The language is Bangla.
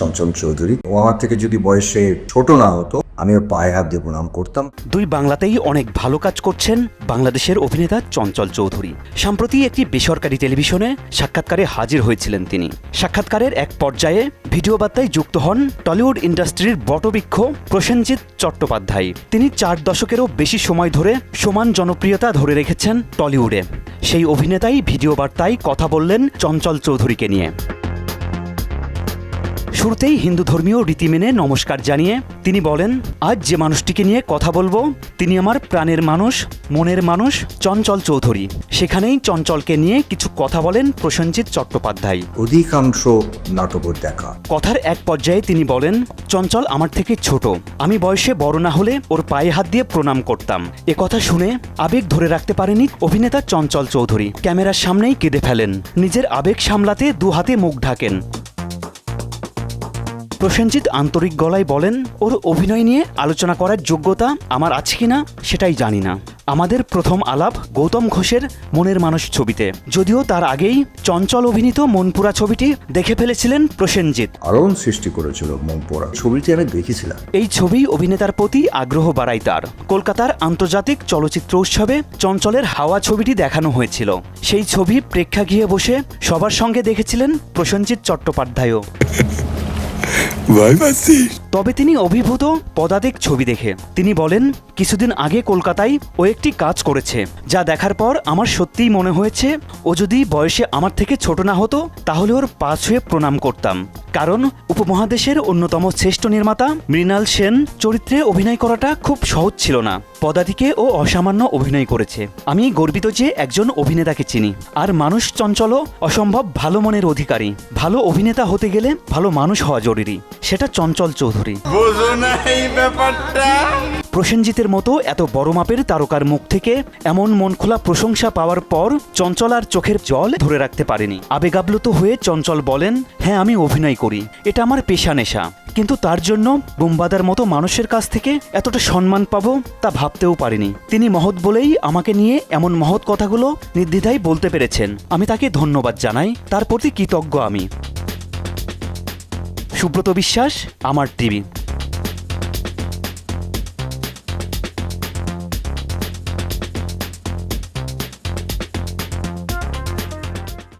চঞ্চল চৌধুরী। ও আমার থেকে যদি বয়সে ছোট না হতো, আমি ওর পায়ে হাত দিয়ে প্রণাম করতাম। দুই বাংলাতেই অনেক ভালো কাজ করছেন বাংলাদেশের অভিনেতা চঞ্চল চৌধুরী। সম্প্রতি একটি বেসরকারি টেলিভিশনে সাক্ষাৎকারে হাজির হয়েছিলেন তিনি। সাক্ষাৎকারের এক পর্যায়ে ভিডিও বার্তায় যুক্ত হন টলিউড ইন্ডাস্ট্রির বটবৃক্ষ প্রসেনজিৎ চট্টোপাধ্যায়। তিনি চার দশকেরও বেশি সময় ধরে সমান জনপ্রিয়তা ধরে রেখেছেন টলিউডে। সেই অভিনেতাই ভিডিও বার্তায় কথা বললেন চঞ্চল চৌধুরীকে নিয়ে। শুরুতেই হিন্দু ধর্মীয় রীতি মেনে নমস্কার জানিয়ে তিনি বলেন আজ যে মানুষটিকে নিয়ে কথা বলব তিনি আমার প্রাণের মানুষ মনের মানুষ চঞ্চল চৌধুরী। সেখানেই চঞ্চলকে নিয়ে কিছু কথা বলেন প্রসেনজিৎ চট্টোপাধ্যায়। অধিকাংশ নাটকের দেখা। কথার এক পর্যায়ে তিনি বলেন চঞ্চল আমার থেকে ছোট। আমি বয়সে বড় না হলে ওর পায়ে হাত দিয়ে প্রণাম করতাম। এ কথা শুনে আবেগ ধরে রাখতে পারেনি অভিনেতা চঞ্চল চৌধুরী। ক্যামেরার সামনেই কেঁদে ফেলেন। নিজের আবেগ সামলাতে দু হাতে মুখ ঢাকেন। প্রসেনজিৎ আন্তরিক গলায় বলেন ওর অভিনয় নিয়ে আলোচনা করার যোগ্যতা আমার আছে কিনা সেটাই জানি না। আমাদের প্রথম আলাপ গৌতম ঘোষের মনের মানুষ ছবিতে। যদিও তার আগেই চঞ্চল অভিনীত মনপুরা ছবিটি দেখে ফেলেছিলেন প্রসেনজিৎ। আলোড়ন সৃষ্টি করেছিল মন পড়া ছবিটি আমি দেখেছিলাম। এই ছবি অভিনেতার প্রতি আগ্রহ বাড়ায় তার। কলকাতার আন্তর্জাতিক চলচ্চিত্র উৎসবে চঞ্চলের হাওয়া ছবিটি দেখানো হয়েছিল। সেই ছবি প্রেক্ষাগৃহে বসে সবার সঙ্গে দেখেছিলেন প্রসেনজিৎ চট্টোপাধ্যায়ও। Vay be তবে তিনি অভিভূত পদাতিক ছবি দেখে। তিনি বলেন, কিছুদিন আগে কলকাতায় ও একটি কাজ করেছে, যা দেখার পর আমার সত্যিই মনে হয়েছে, ও যদি বয়সে আমার থেকে ছোট না হতো, তাহলে ওর পা ছুঁয়ে প্রণাম করতাম। কারণ উপমহাদেশের অন্যতম শ্রেষ্ঠ নির্মাতা মৃণাল সেন চরিত্রে অভিনয় করাটা খুব সহজ ছিল না। পদাতিকে ও অসামান্য অভিনয় করেছে। আমি গর্বিত যে একজন অভিনেতাকে চিনি। আর মানুষ চঞ্চল অসম্ভব ভালো মনের অধিকারী। ভালো অভিনেতা হতে গেলে ভালো মানুষ হওয়া জরুরি। সেটা চঞ্চল চৌধুরী। ব্যাপারটা। প্রসেনজিতের মতো এত বড় মাপের তারকার মুখ থেকে এমন মন খোলা প্রশংসা পাওয়ার পর চঞ্চল আর চোখের জল ধরে রাখতে পারেনি। আবেগাপ্লুত হয়ে চঞ্চল বলেন হ্যাঁ আমি অভিনয় করি। এটা আমার পেশা নেশা। কিন্তু তার জন্য বুম্বাদার মতো মানুষের কাছ থেকে এতটা সম্মান পাবো তা ভাবতেও পারিনি। তিনি মহৎ বলেই আমাকে নিয়ে এমন মহৎ কথাগুলো নির্দ্বিধায় বলতে পেরেছেন। আমি তাকে ধন্যবাদ জানাই। তার প্রতি কৃতজ্ঞ আমি। সুব্রত বিশ্বাস আমার টিভি।